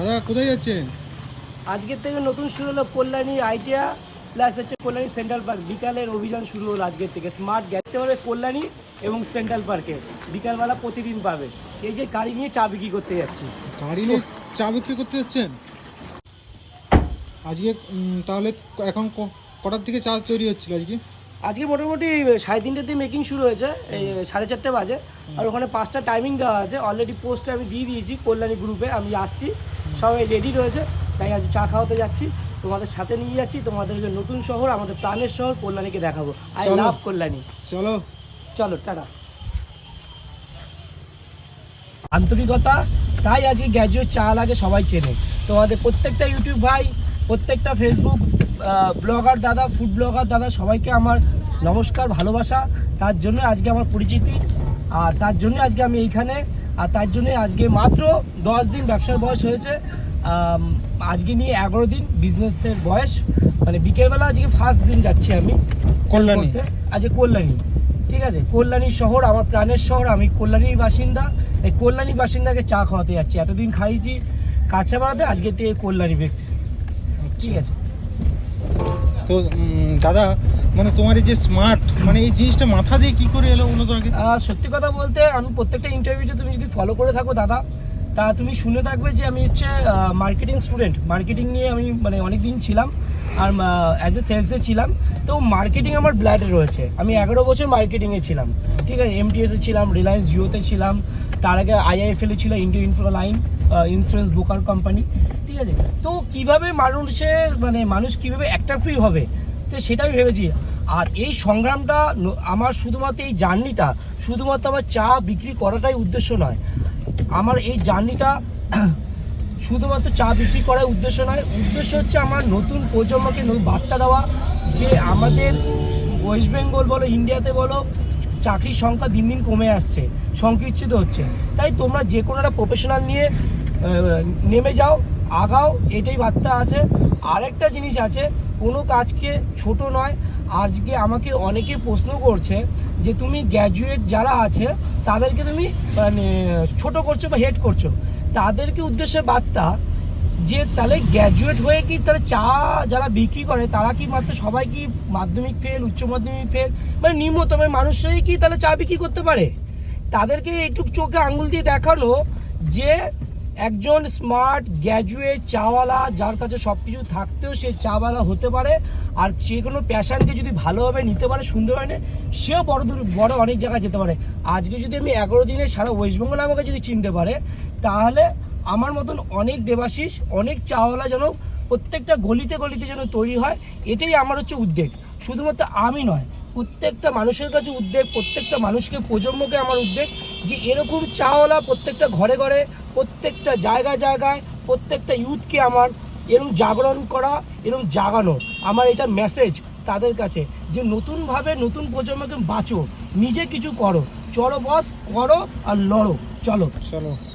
দাদা কোথায় যাচ্ছেন? আজকের থেকে নতুন শুরু হলো কল্যাণী আইটিয়া প্লাস হচ্ছে কল্যাণী সেন্ট্রাল পার্ক বিকালের অভিযান শুরু হলো আজকের থেকে। স্মার্ট গেতে পারবে কল্যাণী এবং সেন্ট্রাল পার্কে বিকালবেলা প্রতিদিন পাবে। এই যে গাড়ি নিয়ে চা বিক্রি করতে যাচ্ছি। গাড়ি নিয়ে চা বিক্রি করতে যাচ্ছেন? আজকে তাহলে এখন কটার দিকে চা তৈরি হচ্ছিল আজকে? আজকে মোটামুটি সাড়ে তিনটেতে মেকিং শুরু হয়েছে। এই সাড়ে চারটে বাজে। আর ওখানে পাঁচটা টাইমিং দেওয়া আছে। অলরেডি পোস্টে আমি দিয়ে দিয়েছি কল্যাণী গ্রুপে আমি আসছি। সবাই রেডি রয়েছে। তাই আজ চা খাওয়াতে যাচ্ছি। তোমাদের সাথে নিয়ে যাচ্ছি। তোমাদেরকে নতুন শহর আমাদের প্রাণের শহর কল্যাণীকে দেখাবো। I love Kalyani. চলো। চলো টাটা। আন্তরিকতা তাই আজকে গ্র্যাজুয়েট চা লাগে সবাই চেনে। তোমাদের প্রত্যেকটা ইউটিউব ভাই প্রত্যেকটা ফেসবুক ব্লগার দাদা ফুড ব্লগার দাদা সবাইকে আমার নমস্কার ভালোবাসা। তার জন্য আজকে আমার পরিচিতি। আর তার জন্য আজকে আমি এইখানে আর তার জন্য আজকে মাত্র দশ দিন ব্যবসার বয়স হয়েছে। আজকে নিয়ে এগারো দিন বিজনেসের বয়স। মানে বিকেলবেলা আজকে ফার্স্ট দিন যাচ্ছি আমি কল্যাণী। আজকে কল্যাণী। ঠিক আছে? কল্যাণী শহর আমার প্রাণের শহর। আমি কল্যাণীর বাসিন্দা। এই কল্যাণী বাসিন্দাকে চা খাওয়াতে যাচ্ছি। এতদিন খাইছি কাঁচাপাড়াতে আজকে থেকে কল্যাণী ব্যক্তি। ঠিক আছে? তো দাদা মানে তোমার এই যে স্মার্ট মানে এই জিনিসটা মাথা দিয়ে কি করে এলো মূলত আগে? সত্যি কথা বলতে আমি প্রত্যেকটা ইন্টারভিউতে তুমি যদি ফলো করে থাকো দাদা, তা তুমি শুনে থাকবে যে আমি হচ্ছে মার্কেটিং স্টুডেন্ট মার্কেটিং নিয়ে আমি মানে অনেক দিন ছিলাম, আর অ্যাজ এ সেলসে ছিলাম। তো মার্কেটিং আমার ব্লাডে রয়েছে। আমি এগারো বছর মার্কেটিংয়ে ছিলাম। ঠিক আছে এমটিএসে ছিলাম রিলায়েন্স জিওতে ছিলাম তার আগে আইআইএফএলে ছিল India Infoline insurance broker company ঠিক আছে? তো কীভাবে মানুষের মানে মানুষ কীভাবে একটা ফ্রি হবে? তো সেটাই ভেবেছি। আর এই সংগ্রামটা আমার শুধুমাত্র এই জার্নিটা শুধুমাত্র আমার চা বিক্রি করাটাই উদ্দেশ্য নয়। আমার এই জার্নিটা শুধুমাত্র চা বিক্রি করার উদ্দেশ্য নয়। উদ্দেশ্য হচ্ছে আমার নতুন প্রজন্মকে বার্তা দেওয়া, যে আমাদের ওয়েস্ট বেঙ্গল বলো ইন্ডিয়াতে বলো চাকরির সংখ্যা দিন দিন কমে আসছে, সংকুচিত হচ্ছে। তাই তোমরা যে কোনো একটা প্রফেশনাল নিয়ে নেমে যাও, আগাও, এটাই বার্তা আছে। আরেকটা জিনিস আছে, কোনো কাজকে ছোট নয়। আজকে আমাকে অনেকে প্রশ্ন করছে যে তুমি গ্র্যাজুয়েট যারা আছে, তাদেরকে তুমি মানে ছোট করছ বা হেড করছ। তাদেরকে উদ্দেশ্যে বার্তা যে তাহলে গ্র্যাজুয়েট হয়ে কি তাহলে চা যারা বিক্রি করে, তারা কি মাত্র সবাই কি মাধ্যমিক ফেল উচ্চ মাধ্যমিক ফেল মানে নিম্নতম মানুষরাই কি তাহলে চা বিক্রি করতে পারে? তাদেরকে একটু চোখে আঙুল দিয়ে দেখানো যে একজন স্মার্ট গ্র্যাজুয়েট চাওয়ালা, যার কাছে সব কিছু থাকতেও সে চাওয়ালা হতে পারে, আর যে কোনো প্যাশানকে যদি ভালোভাবে নিতে পারে, সুন্দরভাবে, সেও বড় দূর, বড় অনেক জায়গায় যেতে পারে। আজকে যদি আমি এগারো দিনে সারা ওয়েস্ট বেঙ্গল আমাকে যদি চিনতে পারে, তাহলে আমার মতন অনেক দেবাশিস, অনেক চাওয়ালা যেন প্রত্যেকটা গলিতে গলিতে যেন তৈরি হয়, এটাই আমার হচ্ছে উদ্বেগ। শুধুমাত্র আমি নয়, প্রত্যেকটা মানুষের কাছে উদ্বেগ, প্রত্যেকটা মানুষকে, প্রজন্মকে আমার উদ্বেগ যে এরকম চাওয়ালা প্রত্যেকটা ঘরে ঘরে, প্রত্যেকটা জায়গায় জায়গায়, প্রত্যেকটা ইউথকে আমার এরকম জাগরণ করা এরকম জাগানো। আমার এটা মেসেজ তাদের কাছে যে নতুনভাবে নতুন প্রজন্মকে বাঁচো, নিজে কিছু করো, চলো বস করো আর লড়ো। চলো। চলো।